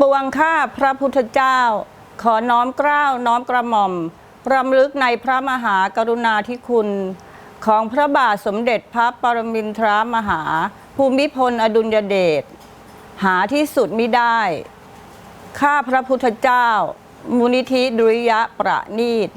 ปวงข้าพระพุทธเจ้า ขอน้อมเกล้าวน้อมกระหม่อมรำลึกในพระมหากรุณาธิคุณ ของพระบาทสมเด็จพระปรมินทรมหา ภูมิพลอดุลยเดชหาที่สุดมิได้ ข้าพระพุทธเจ้า มูลนิธิดุริยะประนีต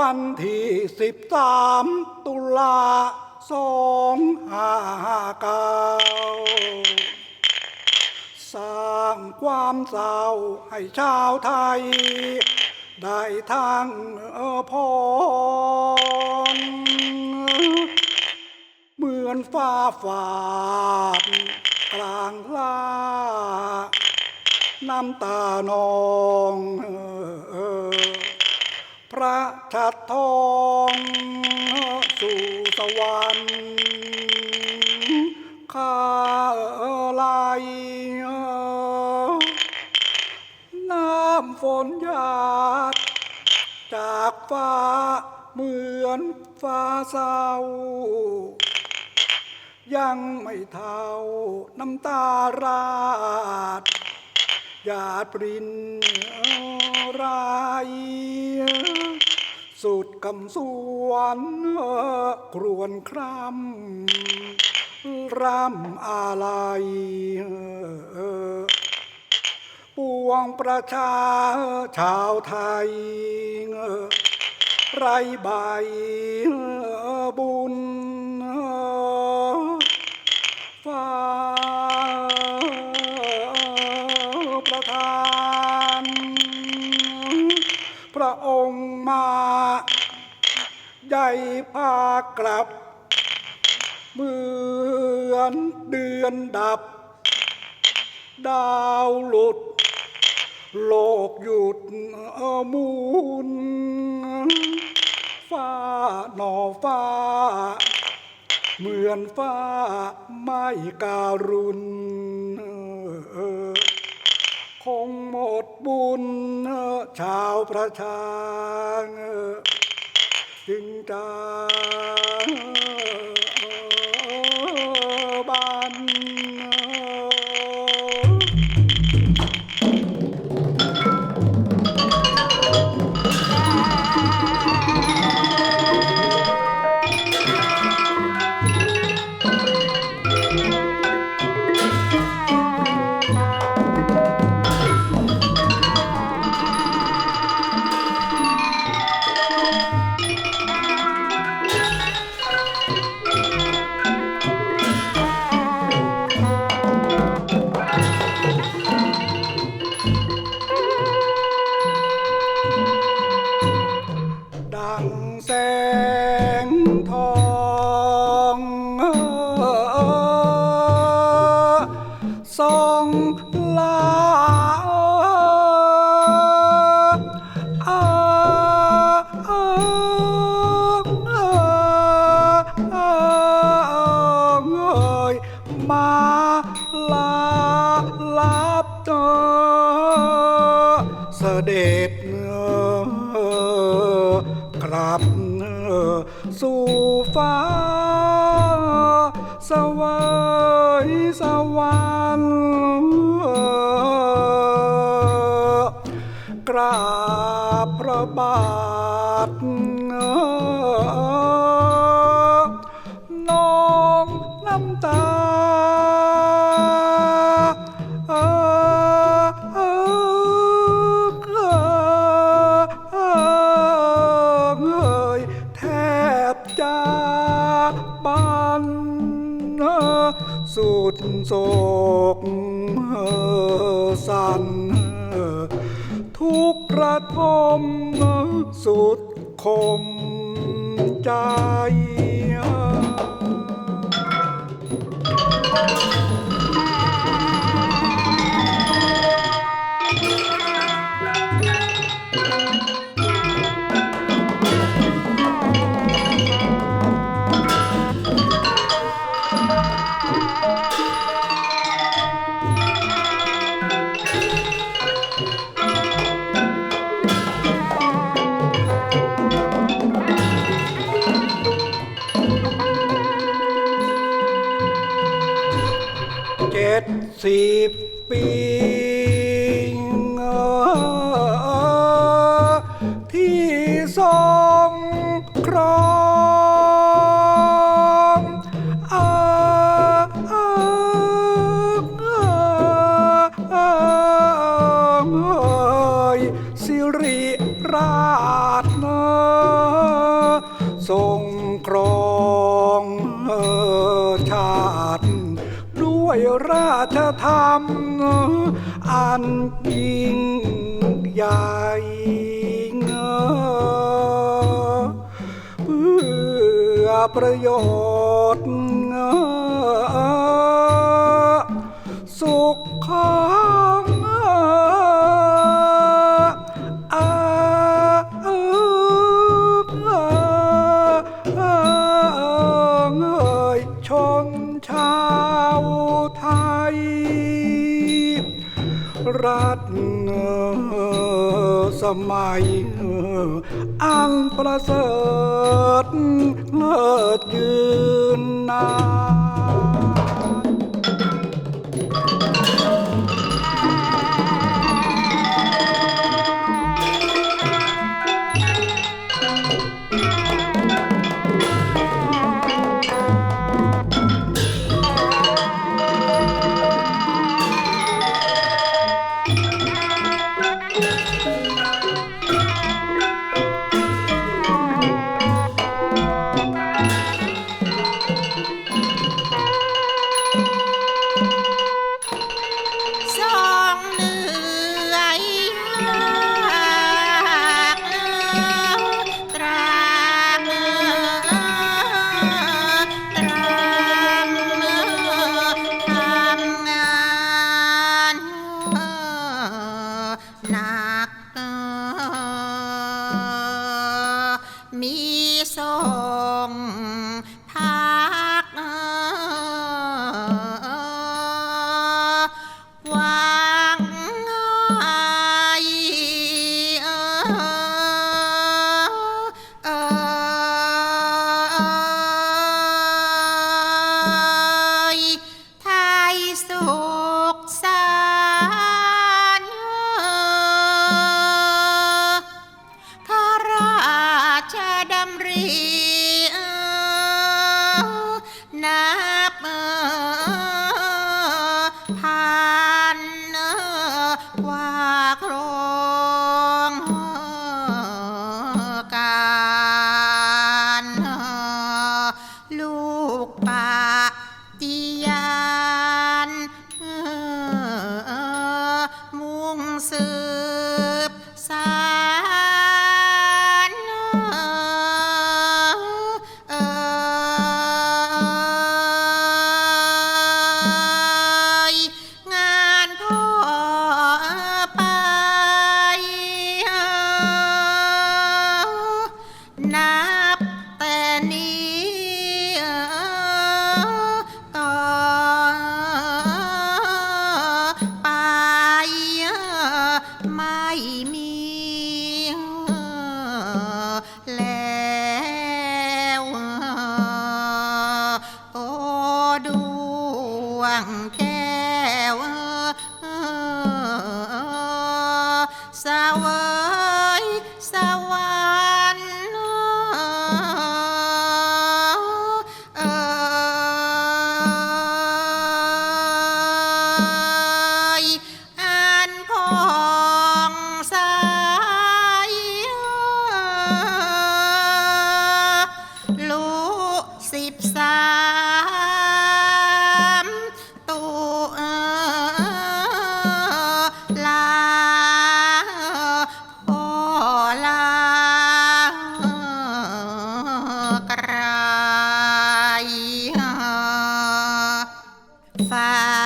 วันที่สิบสามตุลาสองห้าเก้าสร้างความเศร้าให้ชาวไทย ได้ทั้งพร มือนฟ้าฝาดกลางลาน้ำตานองพระชัดทองสู่สวรรค์ข้าลายน้ำฝนหยาดจากฟ้าเหมือนฟ้าเศร้า ยังไม่เท่าน้ำตาราดหยาดปรินรายสุดกำสวนครวนครำรำอาลัยปวงประชาชาวไทย ไรใบบุญ พากลับ เหมือนเดือนดับ ดาวหลุด โลกหยุดหมุนฟ้าหน่อฟ้า เหมือนฟ้าไม่การุณคงหมดบุญชาวประชา จึงจะบัน ดั ราบพระบาทน้องน้ำตาสุดโศกสัน ระผมสุดคมใจ สิบ ยิ่งใหญ่เงอเพื่อประโยชน์เงอสุข រាតសម័យអានប្រសើរលើកយឺនណា นับพันว่าโครงการลูกป่าติยานมุ่งสื่อ 发。